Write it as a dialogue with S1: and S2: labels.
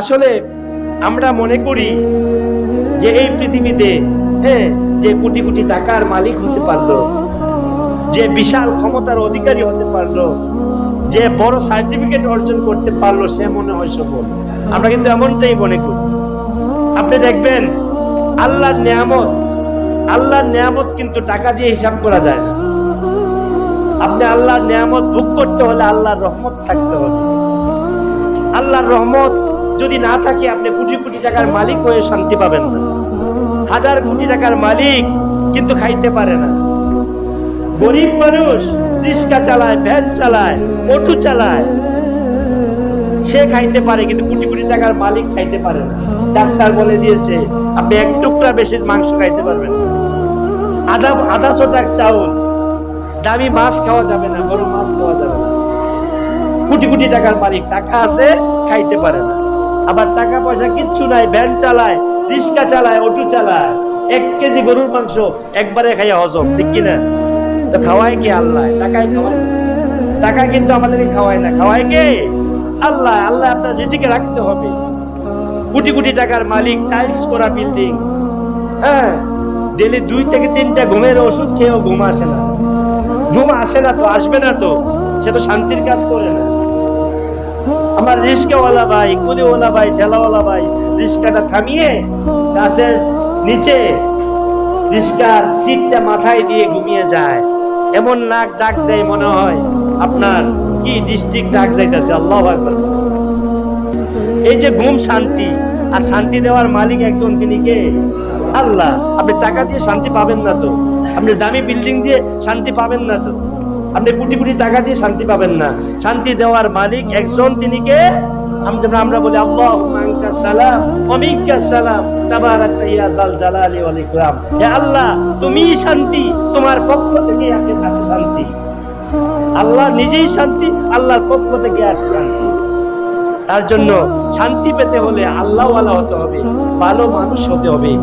S1: আসলে আমরা মনে করি যে এই পৃথিবীতে হ্যাঁ যে কোটি কোটি টাকার মালিক হতে পারল, যে বিশাল ক্ষমতার অধিকারী হতে পারল, যে বড় সার্টিফিকেট অর্জন করতে পারল, সে মনে হয় সফল। আমরা কিন্তু এমনটাই মনে করি। আপনি দেখবেন, আল্লাহর নিয়ামত আল্লাহর নিয়ামত কিন্তু টাকা দিয়ে হিসাব করা যায় না। আপনি আল্লাহর নিয়ামত ভোগ করতে হলে আল্লাহর রহমত থাকতে হবে। আল্লাহর রহমত যদি না থাকে, আপনি কোটি কোটি টাকার মালিক হয়ে শান্তি পাবেন না। হাজার কোটি টাকার মালিক কিন্তু খাইতে পারে না। গরিব মানুষ রিক্সা চালায়, ভ্যান চালায়, অটো চালায়। সে খাইতে পারে কিন্তু কোটি কোটি টাকার মালিক খাইতে পারে না। ডাক্তার বলে দিয়েছে, আপনি এক টুকরা বেশি মাংস খাইতে পারবেন। আধা আধাশো টাকা চাউল। দামি মাছ খাওয়া যাবে না, বড় মাছ খাওয়া যাবে না। কোটি কোটি টাকার মালিক। টাকা আছে, খাইতে পারে না। আবার টাকা পয়সা কিচ্ছু নাই, ভ্যান চালায়, রিক্সা চালায়, অটো চালায়। এক কেজি গরুর মাংস একবারে খাইয়া হজম, ঠিক কিনা? তো খাওয়ায় কি আল্লাহ? টাকায় খাওয়ায়। টাকা কিন্তু আমাদেরকে খাওয়ায় না। খাওয়ায় কে? আল্লাহ আল্লাহ আপনার রিজিকে রাখতে হবে। কোটি কোটি টাকার মালিক, টাইলস করা বিল্ডিং হ্যাঁ ডেলি দুই থেকে তিনটা ঘুমের ওষুধ খেয়েও ঘুম আসে না। ঘুম আসে না তো, আসবে না তো। সে তো শান্তির কাজ করে না। আমার রিস্কাওয়ালা ভাই, কুলিওয়ালা ভাই, ঠেলাওয়ালা ভাই, রিস্কাটা থামিয়ে গাছের নিচে রিস্কার সিটটা মাথায় দিয়ে ঘুমিয়ে যায়। এমন নাক ডাক দেয় মনে হয়, আপনার কি ডিস্ট্রিক্ট ডাক যাইতেছে, আল্লাহ এই যে ঘুম শান্তি, আর শান্তি দেওয়ার মালিক একজন, তিনি কে? আল্লাহ। আপনি টাকা দিয়ে শান্তি পাবেন না তো। আপনি দামি বিল্ডিং দিয়ে শান্তি পাবেন না তো। আপনি কোটি কোটি টাকা দিয়ে শান্তি পাবেন না। শান্তি দেওয়ার মালিক একজন, তিনি কে? আম- আমরা বলি আল্লাহ সালাম অমিকা তুমিই শান্তি, তোমার পক্ষ থেকে কাছে শান্তি। আল্লাহ নিজেই শান্তি, আল্লাহর পক্ষ থেকে আসে শান্তি। তার জন্য শান্তি পেতে হলে আল্লাহওয়ালা হতে হবে, ভালো মানুষ হতে হবে।